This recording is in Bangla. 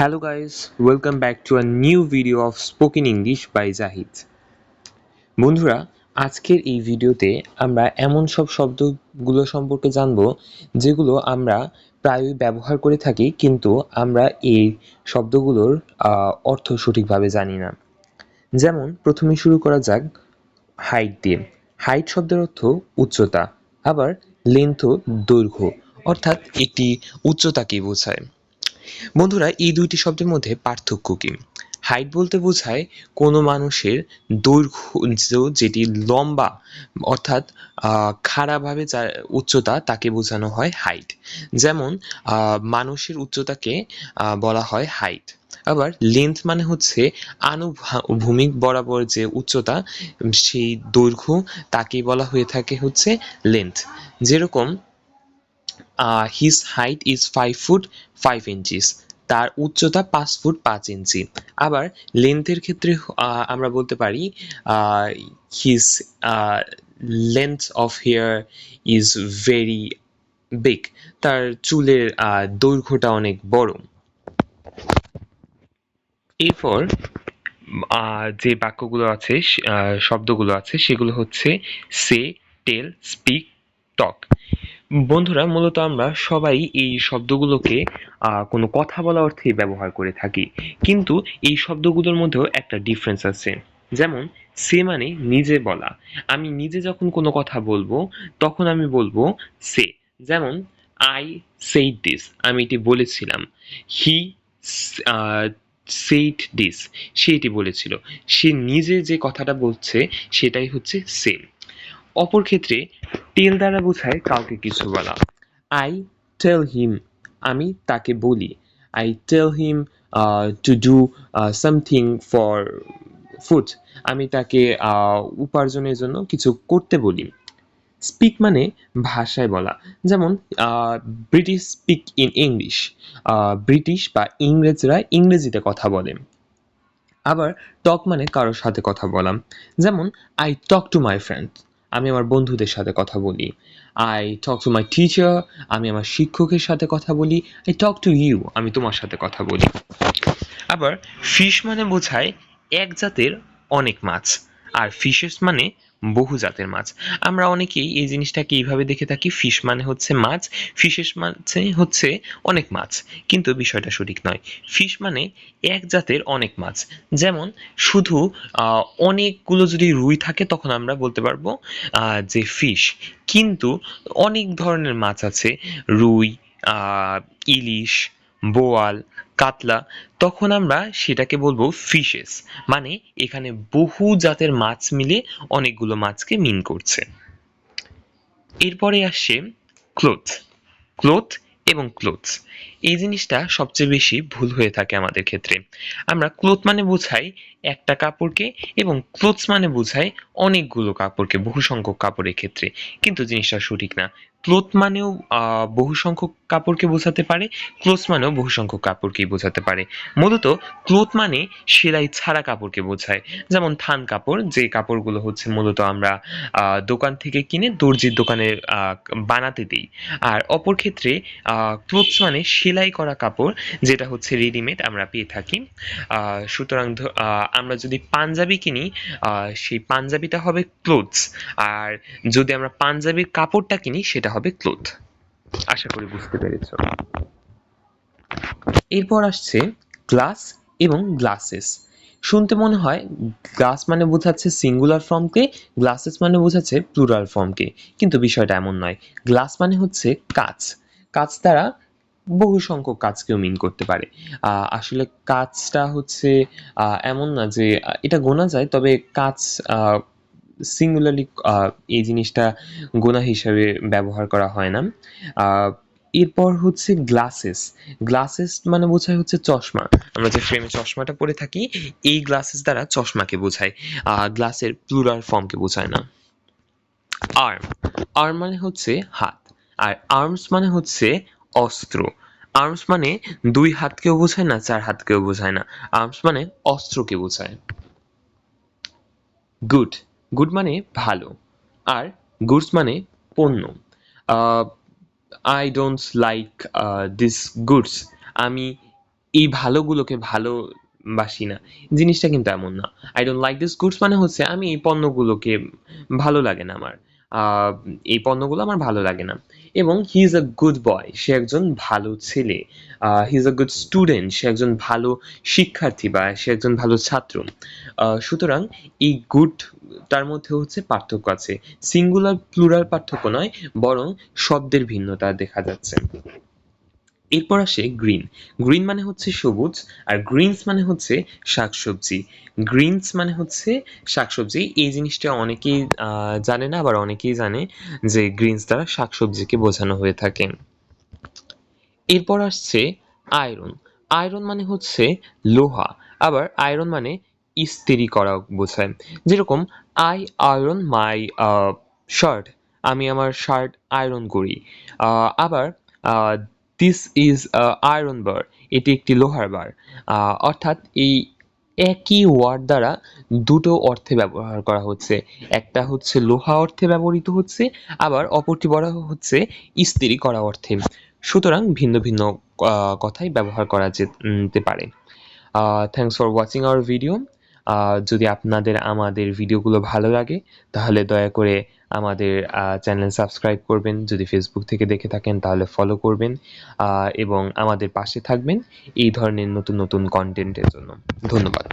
Hello guys, welcome back to a new video of Spoken English by Zahid. বন্ধুরা আজকের এই ভিডিওতে আমরা এমন সব শব্দগুলো সম্পর্কে জানব যেগুলো আমরা প্রায়ই ব্যবহার করে থাকি কিন্তু আমরা এই শব্দগুলোর অর্থ সঠিকভাবে জানি না। যেমন প্রথমে শুরু করা যাক হাইট দিয়ে। হাইট শব্দের অর্থ উচ্চতা আবার লেন্থও দৈর্ঘ্য অর্থাৎ একটি উচ্চতাকে বোঝায়। বন্ধুরা, এই দুইটি শব্দের মধ্যে পার্থক্য কি? হাইট বলতে বোঝায় কোনো মানুষের দৈর্ঘ্য যেটি লম্বা, অর্থাৎ খাড়াভাবে যার উচ্চতা তাকে বোঝানো হয় হাইট যেমন মানুষের উচ্চতাকে বলা হয় হাইট আবার লেন্থ মানে হচ্ছে আনুভূমিক বরাবর যে উচ্চতা, সেই দৈর্ঘ্য তাকে বলা হয়ে থাকে হচ্ছে লেন্থ যেরকম his height is five foot five inches তার উচ্চতা পাঁচ ফুট পাঁচ ইঞ্চি। আবার লেন্থের ক্ষেত্রে আমরা বলতে পারি his length of hair is very big তার চুলের দৈর্ঘ্যটা অনেক বড়। এরপর যে বাক্যগুলো আছে শব্দগুলো আছে, সেগুলো হচ্ছে সে টেল স্পিক টক বন্ধুরা, মূলত আমরা সবাই এই শব্দগুলোকে কোনো কথা বলা অর্থে ব্যবহার করে থাকি। কিন্তু এই শব্দগুলোর মধ্যেও একটা ডিফারেন্স আছে। যেমন, সে মানে নিজে বলা। আমি নিজে যখন কোনো কথা বলব, তখন আমি বলব সে। যেমন আই সেইড দিস আমি এটি বলেছিলাম। হি সেইট ডিস সে এটি বলেছিল। সে নিজে যে কথাটা বলছে, সেটাই হচ্ছে সে অপর ক্ষেত্রে টেল দ্বারা বোঝায় কাউকে কিছু বলা। আই টেল হিম আমি তাকে বলি। I tell him to do something for food আমি তাকে আহ, উপার্জনের জন্য কিছু করতে বলি। স্পিক মানে ভাষায় বলা। যেমন British speak in English British বা ইংরেজরা ইংরেজিতে কথা বলে। আবার টক মানে কারোর সাথে কথা বলা। যেমন I talk to my friend আমি আমার বন্ধুদের সাথে কথা বলি। I talk to my teacher আমি আমার শিক্ষকের সাথে কথা বলি। আই টক টু ইউ আমি তোমার সাথে কথা বলি। আবার ফিশ মানে বোঝায় এক জাতের অনেক মাছ। আর ফিশেস মানে বহু জাতের মাছ। আমরা অনেকেই এই জিনিসটাকে এইভাবে দেখে থাকি, ফিশ মানে হচ্ছে মাছ ফিশেস মাছে হচ্ছে অনেক মাছ, কিন্তু বিষয়টা সঠিক নয়। ফিশ মানে এক জাতের অনেক মাছ, যেমন শুধু অনেকগুলো যদি রুই থাকে তখন আমরা বলতে পারব যে ফিশ, কিন্তু অনেক ধরনের মাছ আছে, রুই ইলিশ বোয়াল, কাতলা, তখন আমরা সেটাকে বলব ফিশেস মানে এখানে বহু জাতের মাছ মিলে অনেকগুলো মাছকে মিন করছে। এরপরে আসছে ক্লোথ ক্লোথ এবং ক্লোথস এই জিনিসটা সবচেয়ে বেশি ভুল হয়ে থাকে আমাদের ক্ষেত্রে। আমরা ক্লোথ মানে বোঝাই একটা কাপড়কে এবং ক্লোথস মানে বোঝাই অনেকগুলো কাপড়কে বহু সংখ্যক কাপড়ের ক্ষেত্রে। কিন্তু জিনিসটা সঠিক না। ক্লোথ মানেও বহু সংখ্যক কাপড়কে বোঝাতে পারে ক্লোথস মানেও বহু সংখ্যক কাপড়কেই বোঝাতে পারে। মূলত ক্লোথ মানে সেলাই ছাড়া কাপড়কে বোঝায়। যেমন থান কাপড়, যে কাপড়গুলো হচ্ছে মূলত আমরা দোকান থেকে কিনে দর্জির দোকানে বানাতে দিই। আর অপর ক্ষেত্রে ক্লোথস মানে সেলাই করা কাপড়, যেটা হচ্ছে রেডিমেড আমরা পেয়ে থাকি। সুতরাং আমরা যদি পাঞ্জাবি কিনি সেই পাঞ্জাবিটা হবে ক্লোথস আর যদি আমরা পাঞ্জাবির কাপড়টা কিনি, সেটা হবে ক্লোথ। আশা করি বুঝতে পেরেছ। এরপর আসছে গ্লাস এবং গ্লাসেস। শুনতে মনে হয় গ্লাস মানে বোঝাচ্ছে সিঙ্গুলার ফর্মকে, গ্লাসেস মানে বোঝাচ্ছে প্লুরাল ফর্মকে। কিন্তু বিষয়টা এমন নয়। গ্লাস মানে হচ্ছে কাচ। কাচ দ্বারা বহু সংখ্যক কাজকেও মিন করতে পারে। আসলে কাজটা হচ্ছে এমন না যে এটা গোনা যায়, তবে কাজ সিঙ্গুলারলি এই জিনিসটা গোনা হিসাবে ব্যবহার করা হয় না। এরপর হচ্ছে গ্লাসেস গ্লাসেস মানে বোঝায় হচ্ছে চশমা। আমরা যে ফ্রেমে চশমাটা পরে থাকি, এই গ্লাসেস দ্বারা চশমাকে বোঝায়। গ্লাসের প্লুরাল ফর্মকে বোঝায় না। আর্ম আর্ম মানে হচ্ছে হাত। আর আর্মস মানে হচ্ছে অস্ত্র। আর্মস মানে দুই হাতকেও বোঝায় না, চার হাতকেও বোঝায় না। আর্মস মানে অস্ত্রকে বোঝায়। গুড গুড মানে ভালো, আর গুডস মানে পণ্য। I don't like this goods আমি এই ভালোগুলোকে ভালোবাসি না। জিনিসটা কিন্তু এমন না। I don't like this goods মানে হচ্ছে আমি এই পণ্যগুলোকে ভালো লাগে না আমার। এই পণ্যগুলো আমার ভালো লাগে না। এবং হি ইজ আ গুড বয় সে একজন ভালো ছেলে। He is a good student সে একজন ভালো শিক্ষার্থী বা সে একজন ভালো ছাত্র। সুতরাং এই গুড তার মধ্যে হচ্ছে পার্থক্য আছে। সিঙ্গুলার প্লুরাল পার্থক্য নয়, বরং শব্দের ভিন্নতা দেখা যাচ্ছে। এরপর আসে গ্রিন। গ্রিন মানে হচ্ছে সবুজ আর গ্রিনস মানে হচ্ছে শাকসবজি। গ্রিনস মানে হচ্ছে শাকসবজি। এই জিনিসটা অনেকেই জানে না, আবার অনেকেই জানে যে গ্রিনস দ্বারা শাকসবজিকে বোঝানো হয়ে থাকে। এরপর আসছে আয়রন। আয়রন মানে হচ্ছে লোহা। আবার আয়রন মানে ইস্ত্রি করা বোঝায়। যেরকম, আই আয়রন মাই শার্ট। আমি আমার শার্ট আয়রন করি। আবার দিস ইজ আয়রন বার এটি একটি লোহার বার। অর্থাৎ এই একই ওয়ার্ড দ্বারা দুটো অর্থে ব্যবহার করা হচ্ছে। একটা হচ্ছে লোহা অর্থে ব্যবহৃত হচ্ছে, আবার অপরটি বলা হচ্ছে ইস্ত্রি করা অর্থে। সুতরাং ভিন্ন ভিন্ন কথাই ব্যবহার করা যেতে পারে। Thanks for watching our video যদি আপনাদের আমাদের ভিডিওগুলো ভালো লাগে, তাহলে দয়া করে আমাদের চ্যানেল সাবস্ক্রাইব করবেন। যদি ফেসবুক থেকে দেখে থাকেন, তাহলে ফলো করবেন। এবং আমাদের পাশে থাকবেন। এই ধরনের নতুন নতুন কন্টেন্টের জন্য। ধন্যবাদ।